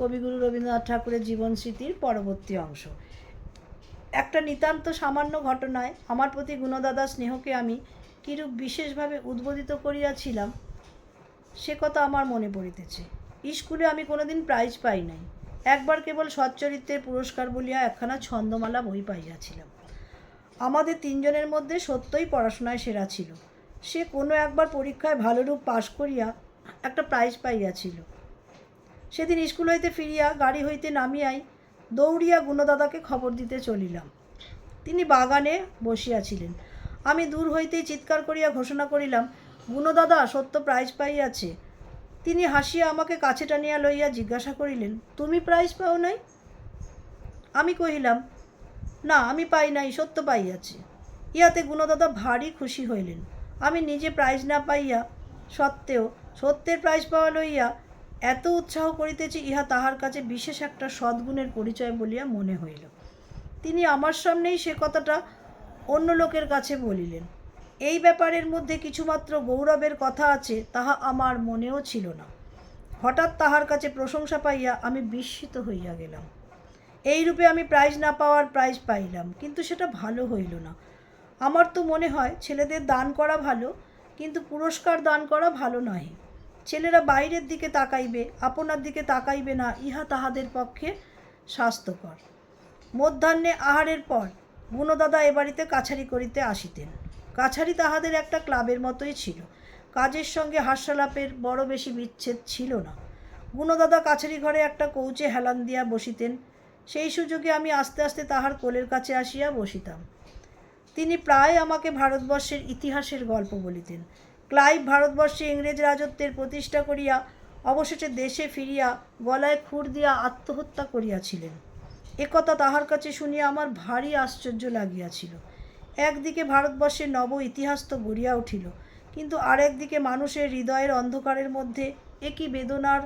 কবিগুরু রবীন্দ্রনাথ ঠাকুরের জীবন স্মৃতির পরবর্তী অংশ। একটা নিতান্ত সামান্য ঘটনায় আমার প্রতি গুণদাদা স্নেহকে আমি কিরূপ বিশেষভাবে উদ্বোধিত করিয়াছিলাম, সে কথা আমার মনে পড়িতেছে। স্কুলে আমি কোনোদিন প্রাইজ পাই নাই। একবার কেবল সচ্চরিত্রের পুরস্কার বলিয়া একখানা ছন্দমালা বই পাইয়াছিলাম। আমাদের তিনজনের মধ্যে সত্যই পড়াশোনায় সেরা ছিল। সে কোনো একবার পরীক্ষায় ভালোরূপ পাশ করিয়া একটা প্রাইজ পাইয়াছিল। সেদিন স্কুল হইতে ফিরিয়া, গাড়ি হইতে নামিয়াই দৌড়িয়া গুণদাদাকে খবর দিতে চলিলাম। তিনি বাগানে বসিয়াছিলেন। আমি দূর হইতেই চিৎকার করিয়া ঘোষণা করিলাম, গুণদাদা, সত্য প্রাইজ পাইয়াছে। তিনি হাসিয়া আমাকে কাছে টানিয়া লইয়া জিজ্ঞাসা করিলেন, তুমি প্রাইজ পাও নাই? আমি কহিলাম, না, আমি পাই নাই, সত্য পাইয়াছি। ইহাতে গুণদাদা ভারী খুশি হইলেন। আমি নিজে প্রাইজ না পাইয়া সত্ত্বেও সত্যের প্রাইজ পাওয়া লইয়া এত উৎসাহ করিতেছি ইহা তাহার কাছে বিশেষ একটা সদ্গুণের পরিচয় বলিয়া মনে হইল। তিনি আমার সামনেই সে কথাটা অন্য লোকের কাছে বলিলেন। এই ব্যাপারের মধ্যে কিছুমাত্র গৌরবের কথা আছে, তাহা আমার মনেও ছিল না। হঠাৎ তাহার কাছে প্রশংসা পাইয়া আমি বিস্মিত হইয়া গেলাম। এই রূপে আমি প্রাইজ না পাওয়ার প্রাইজ পাইলাম, কিন্তু সেটা ভালো হইল না। আমার তো মনে হয় ছেলেদের দান করা ভালো, কিন্তু পুরস্কার দান করা ভালো নয় ছেলেরা বাইরের দিকে তাকাইবে, আপনার দিকে তাকাইবে না, ইহা তাহাদের পক্ষে স্বাস্থ্যকর। মধ্যাহ্নে আহারের পর গুণদাদা এ বাড়িতে কাছারি করিতে আসিতেন। কাছারি তাহাদের একটা ক্লাবের মতোই ছিল। কাজের সঙ্গে হাস্যলাপের বড় বেশি বিচ্ছেদ ছিল না। গুণদাদা কাছারি ঘরে একটা কৌচে হেলান দিয়া বসিতেন। সেই সুযোগে আমি আস্তে আস্তে তাহার কোলের কাছে আসিয়া বসিতাম। তিনি প্রায় আমাকে ভারতবর্ষের ইতিহাসের গল্প বলিতেন। ক্লাইভ ভারতবর্ষে ইংরেজ রাজত্বের প্রতিষ্ঠা করিয়া অবশেষে দেশে ফিরিয়া গলায় খুর দিয়া আত্মহত্যা করিয়াছিলেন। একথা তাহার কাছে শুনিয়া আমার ভারী আশ্চর্য লাগিয়াছিল। একদিকে ভারতবর্ষের নব ইতিহাস তো গড়িয়া উঠিল, কিন্তু আরেকদিকে মানুষের হৃদয়ের অন্ধকারের মধ্যে একই বেদনার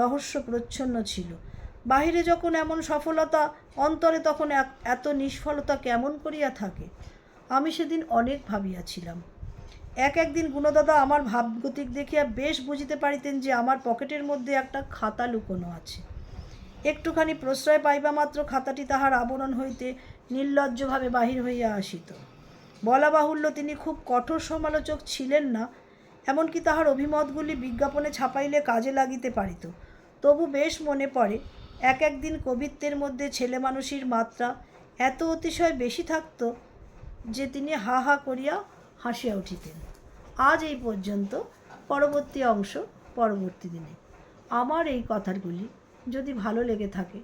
রহস্য প্রচ্ছন্ন ছিল। বাহিরে যখন এমন সফলতা, অন্তরে তখন এত নিষ্ফলতা কেমন করিয়া থাকে, আমি সেদিন অনেক ভাবিয়াছিলাম। এক একদিন গুণদাদা আমার ভাবগতিক দেখিয়া বেশ বুঝিতে পারিতেন যে আমার পকেটের মধ্যে একটা খাতা লুকোনো আছে। একটুখানি প্রশ্রয় পাইবা মাত্র খাতাটি তাহার আবরণ হইতে নির্লজ্জভাবে বাহির হইয়া আসিত। বলা বাহুল্য তিনি খুব কঠোর সমালোচক ছিলেন না, এমনকি তাহার অভিমতগুলি বিজ্ঞাপনে ছাপাইলে কাজে লাগিতে পারিত। তবু বেশ মনে পড়ে, এক একদিন কবিত্বের মধ্যে ছেলে মানুষের মাত্রা এত অতিশয় বেশি থাকত যে তিনি হা হা করিয়া হাসিয়া উঠিতেন। আজ এই পর্যন্ত পরবর্তী অংশ পরবর্তী দিনে। আমার এই কথাগুলি যদি ভালো লেগে থাকে,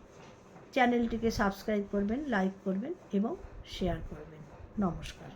চ্যানেলটিকে সাবস্ক্রাইব করবেন, লাইক করবেন এবং শেয়ার করবেন। নমস্কার।